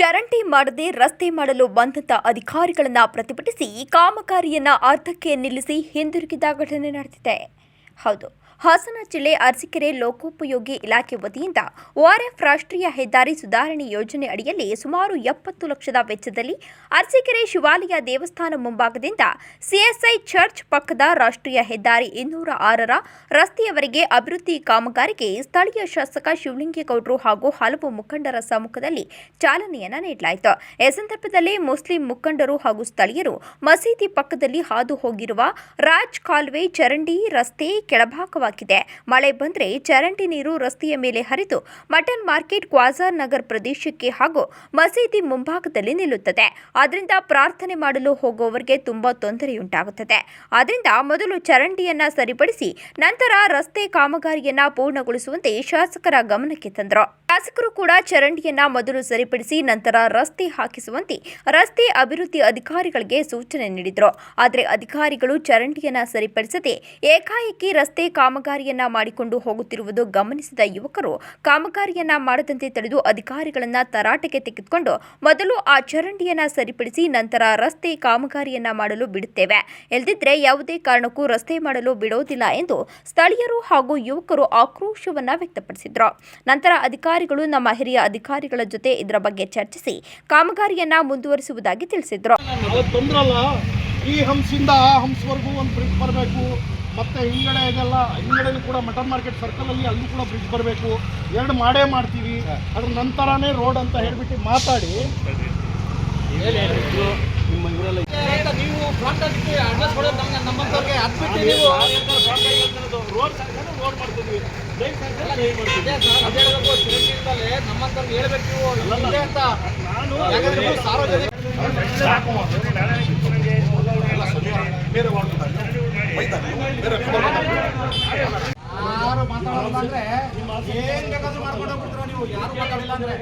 ಚರಂಡಿ ಮಾಡದೆ ರಸ್ತೆ ಮಾಡಲು ಬಂದಂತ ಅಧಿಕಾರಿಗಳನ್ನ ಪ್ರತಿಭಟಿಸಿ ಕಾಮಗಾರಿಯನ್ನ ಅರ್ಧಕ್ಕೆ ನಿಲ್ಲಿಸಿ ಹಿಂದಿರುಗಿದ ಘಟನೆ ನಡೆದಿದೆ. ಹೌದು. ಹಾಸನ ಜಿಲ್ಲೆ ಅರಸೀಕೆರೆ ಲೋಕೋಪಯೋಗಿ ಇಲಾಖೆ ವತಿಯಿಂದ ಓಆರ್ಎಫ್ ರಾಷ್ಟ್ರೀಯ ಹೆದ್ದಾರಿ ಸುಧಾರಣೆ ಯೋಜನೆ ಅಡಿಯಲ್ಲಿ ಸುಮಾರು ಎಪ್ಪತ್ತು ಲಕ್ಷದ ವೆಚ್ಚದಲ್ಲಿ ಅರಸೀಕೆರೆ ಶಿವಾಲಯ ದೇವಸ್ಥಾನ ಮುಂಭಾಗದಿಂದ ಸಿಎಸ್ಐ ಚರ್ಚ್ ಪಕ್ಕದ ರಾಷ್ಟ್ರೀಯ ಹೆದ್ದಾರಿ ಇನ್ನೂರ ಆರರ ರಸ್ತೆಯವರೆಗೆ ಅಭಿವೃದ್ಧಿ ಕಾಮಗಾರಿಗೆ ಸ್ಥಳೀಯ ಶಾಸಕ ಶಿವಲಿಂಗೇಗೌಡರು ಹಾಗೂ ಹಲವು ಮುಖಂಡರ ಸಮ್ಮುಖದಲ್ಲಿ ಚಾಲನೆಯನ್ನ ನೀಡಲಾಯಿತು. ಈ ಸಂದರ್ಭದಲ್ಲಿ ಮುಸ್ಲಿಂ ಮುಖಂಡರು ಹಾಗೂ ಸ್ಥಳೀಯರು ಮಸೀದಿ ಪಕ್ಕದಲ್ಲಿ ಹಾದು ಹೋಗಿರುವ ರಾಜ್ ಕಾಲುವೆ ಚರಂಡಿ ರಸ್ತೆ ಕೆಳಭಾಗವಾಗಿದೆ ಮಳೆ ಬಂದ್ರೆ ಚರಂಡಿ ನೀರು ರಸ್ತೆಯ ಮೇಲೆ ಹರಿದು ಮಟನ್ ಮಾರ್ಕೆಟ್ ಕ್ವಾಜಾರ್ ನಗರ್ ಪ್ರದೇಶಕ್ಕೆ ಹಾಗೂ ಮಸೀದಿ ಮುಂಭಾಗದಲ್ಲಿ ನಿಲ್ಲುತ್ತದೆ. ಆದ್ರಿಂದ ಪ್ರಾರ್ಥನೆ ಮಾಡಲು ಹೋಗುವವರಿಗೆ ತುಂಬಾ ತೊಂದರೆಯುಂಟಾಗುತ್ತದೆ. ಆದ್ರಿಂದ ಮೊದಲು ಚರಂಡಿಯನ್ನ ಸರಿಪಡಿಸಿ ನಂತರ ರಸ್ತೆ ಕಾಮಗಾರಿಯನ್ನ ಪೂರ್ಣಗೊಳಿಸುವಂತೆ ಶಾಸಕರ ಗಮನಕ್ಕೆ ತಂದರು. ಶಾಸಕರು ಕೂಡ ಚರಂಡಿಯನ್ನ ಮೊದಲು ಸರಿಪಡಿಸಿ ನಂತರ ರಸ್ತೆ ಹಾಕಿಸುವಂತೆ ರಸ್ತೆ ಅಭಿವೃದ್ಧಿ ಅಧಿಕಾರಿಗಳಿಗೆ ಸೂಚನೆ ನೀಡಿದರು. ಆದರೆ ಅಧಿಕಾರಿಗಳು ಚರಂಡಿಯನ್ನ ಸರಿಪಡಿಸದೆ ಏಕಾಏಕಿ ರಸ್ತೆ ಕಾಮಗಾರಿಯನ್ನ ಮಾಡಿಕೊಂಡು ಹೋಗುತ್ತಿರುವುದು ಗಮನಿಸಿದ ಯುವಕರು ಕಾಮಗಾರಿಯನ್ನ ಮಾಡದಂತೆ ತಡೆದು ಅಧಿಕಾರಿಗಳನ್ನ ತರಾಟೆಗೆ ತೆಗೆದುಕೊಂಡು ಮೊದಲು ಆ ಚರಂಡಿಯನ್ನ ಸರಿಪಡಿಸಿ ನಂತರ ರಸ್ತೆ ಕಾಮಗಾರಿಯನ್ನ ಮಾಡಲು ಬಿಡುತ್ತೇವೆ. ಎಲ್ದಿದ್ರೆ ಯಾವುದೇ ಕಾರಣಕ್ಕೂ ರಸ್ತೆ ಮಾಡಲು ಬಿಡೋದಿಲ್ಲ ಎಂದು ಸ್ಥಳೀಯರು ಹಾಗೂ ಯುವಕರು ಆಕ್ರೋಶವನ್ನ ವ್ಯಕ್ತಪಡಿಸಿದ್ರು. ನಂತರ ಅಧಿಕಾರಿಗಳು ನಮ್ಮ ಹಿರಿಯ ಅಧಿಕಾರಿಗಳ ಜೊತೆ ಇದರ ಬಗ್ಗೆ ಚರ್ಚಿಸಿ ಕಾಮಗಾರಿಯನ್ನ ಮುಂದುವರಿಸುವುದಾಗಿ ತಿಳಿಸಿದ್ರು. ಈ ಹಂಸಿಂದ ಆ ಹಂಸವರೆಗೂ ಒಂದು ಬ್ರಿಡ್ಜ್ ಬರಬೇಕು. ಮತ್ತೆ ಹಿಂಗಡೆ ಇದೆಲ್ಲ ಹಿಂಗಡೆ ಕೂಡ ಮಟನ್ ಮಾರ್ಕೆಟ್ ಸರ್ಕಲಲ್ಲಿ ಅಲ್ಲೂ ಕೂಡ ಬ್ರಿಡ್ಜ್ ಬರಬೇಕು. ಎರಡು ಮಾಡೇ ಮಾಡ್ತೀವಿ. ಅದ್ರ ನಂತರನೇ ರೋಡ್ ಅಂತ ಹೇಳ್ಬಿಟ್ಟು ಮಾತಾಡಿ. ನಿಮ್ಮ ಇವರೆಲ್ಲ ನೀವು ಅಡ್ರೆಸ್ ಕೊಡೋದು ನಮ್ಗೆ ನಮ್ಮಂತವ್ರಿಗೆ ಹತ್ಬಿಟ್ಟು ನೀವು ರೋಡ್ ರೋಡ್ ಮಾಡ್ತಿದ್ವಿ. ಇದೇ ಸರ್, ಅದೇ ಹೇಳ್ಬೇಕು, ಚಿರಂಜೀವಿಯಿಂದಲೇ ನಮ್ಮಂತವ್ರಿಗೆ ಹೇಳ್ಬೇಕು. ನೀವು ಇಲ್ಲೇ ಅಂತ. ನಾನು ಯಾಕಂದ್ರೆ ನೀವು ಸಾರ್ವಜನಿಕ ಬೇರೆ ವಾರ್ಡ್ ಬೇರೆ ಯಾರು ಮಾತಾಡಲ್ಲ ಅಂದ್ರೆ ಏನ್ ಬೇಕಾದ್ರೂ ಮಾಡ್ಕೊಂಡು ಹೋಗ್ಬಿಡ್ತೀರ ನೀವು ಯಾರು ಮಾತಾಡಿಲ್ಲ ಅಂದ್ರೆ.